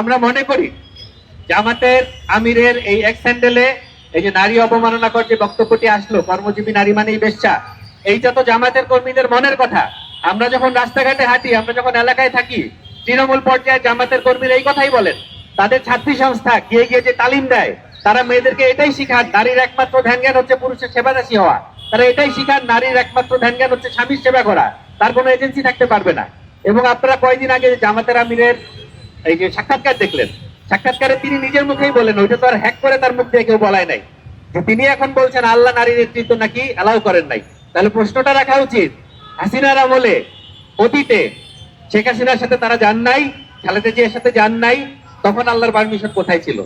আমরা মনে করি জামাতের আমিরের এই এক স্যান্ডেলে এই যে নারী অবমাননাকর যে বক্তব্যটি আসলো, কর্মজীবী নারী মানেই বেশ্যা। এইটা তো জামাতের কর্মীদের মনের কথা, আমরা যখন রাস্তাঘাটে হাঁটি, আমরা যখন এলাকায় থাকি, তৃণমূল পর্যায়ে জামাতের কর্মীরা এই কথাই বলেন, তাদের ছাত্রী সংস্থা, গিয়ে গিয়ে যে তালিম দেয়, তারা মেয়েদেরকে এটাই শিখান, নারীর একমাত্র ধ্যান জ্ঞান হচ্ছে পুরুষের সেবাদাসী হওয়া। তারা এটাই শিখান, নারীর একমাত্র ধ্যান জ্ঞান হচ্ছে স্বামীর সেবা করা। তার কোনো এজেন্সি থাকতে পারবে না। এবং আপনারা কয়েকদিন আগে জামাতের আমিরের এই যে সাক্ষাৎকার দেখলেন, সাক্ষাৎকারে তিনি নিজের মুখেই বলেন, ওইটা তো আর হ্যাক করে তার মুখ দিয়ে কেউ বলাই নাই। যে তিনি এখন বলছেন, আল্লাহ নারী নেতৃত্ব নাকি অ্যালাউ করেন নাই। তাহলে প্রশ্নটা রাখা উচিত, হাসিনার আমলে, অতীতে শেখ হাসিনার সাথে তারা যান নাই, খালেদা জিয়ার সাথে যান নাই, তখন আল্লাহর পারমিশন কোথায় ছিল?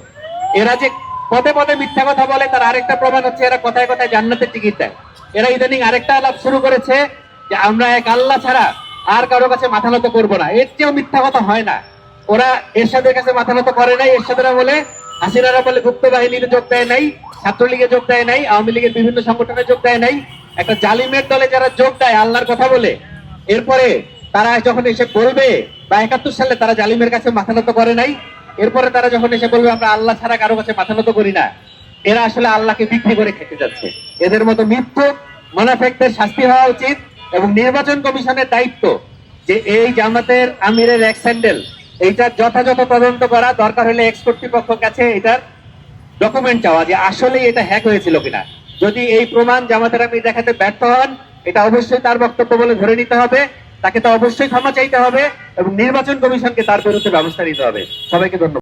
এরা যে পদে পদে মিথ্যা কথা বলে, তার আরেকটা প্রমাণ হচ্ছে, এরা কথায় কথায় জান্নাতের টিকিট দেয়। এরা ইদানিং আরেকটা আলাপ শুরু করেছে, যে আমরা এক আল্লাহ ছাড়া আর কারও কাছে মাথা নত করব না। এর চেয়েও মিথ্যা কথা হয় না। ওরা এরশাদের কাছে মাথা নত করে নাই, এরশাদেরা বলে, হাসিনারা বলে, গুপ্ত বাহিনীতে যোগ দেয় নাই ছাত্রলীগে যোগ দেয় নাই, আওয়ামী লীগের বিভিন্ন সংগঠনে যোগ দেয় নাই। একটা জালিমের দলে যারা যোগ দেয়, আল্লাহর কথা বলে, এরপরে তারা যখন এসে বলবে, বা একাত্তর সালে তারা জালিমের কাছে মাথা নত করে নাই, এরপরে তারা যখন এসে বলবে, আমরা আল্লাহ ছাড়া কারও কাছে মাথা নত করি না, এরা আসলে আল্লাহকে বিক্রি করে খেতে যাচ্ছে। এদের মতো মিথ্যুক মোনাফেকদের শাস্তি হওয়া উচিত, এবং নির্বাচন কমিশনের দায়িত্ব যে এই জামাতের আমিরের এক স্যান্ডেল এইটার যথাযথ তদন্ত করা দরকার হলে এক্স কর্তৃপক্ষ কাছে এটার ডকুমেন্ট চাওয়া যে আসলে এটা হ্যাক হয়েছিল কিনা। যদি এই প্রমাণ জামাতের আপনি দেখাতে ব্যর্থ হন, এটা অবশ্যই তার বক্তব্য বলে ধরে নিতে হবে। তাকে তো অবশ্যই ক্ষমা চাইতে হবে এবং নির্বাচন কমিশনকে তার বিরুদ্ধে ব্যবস্থা নিতে হবে। সবাইকে ধন্যবাদ।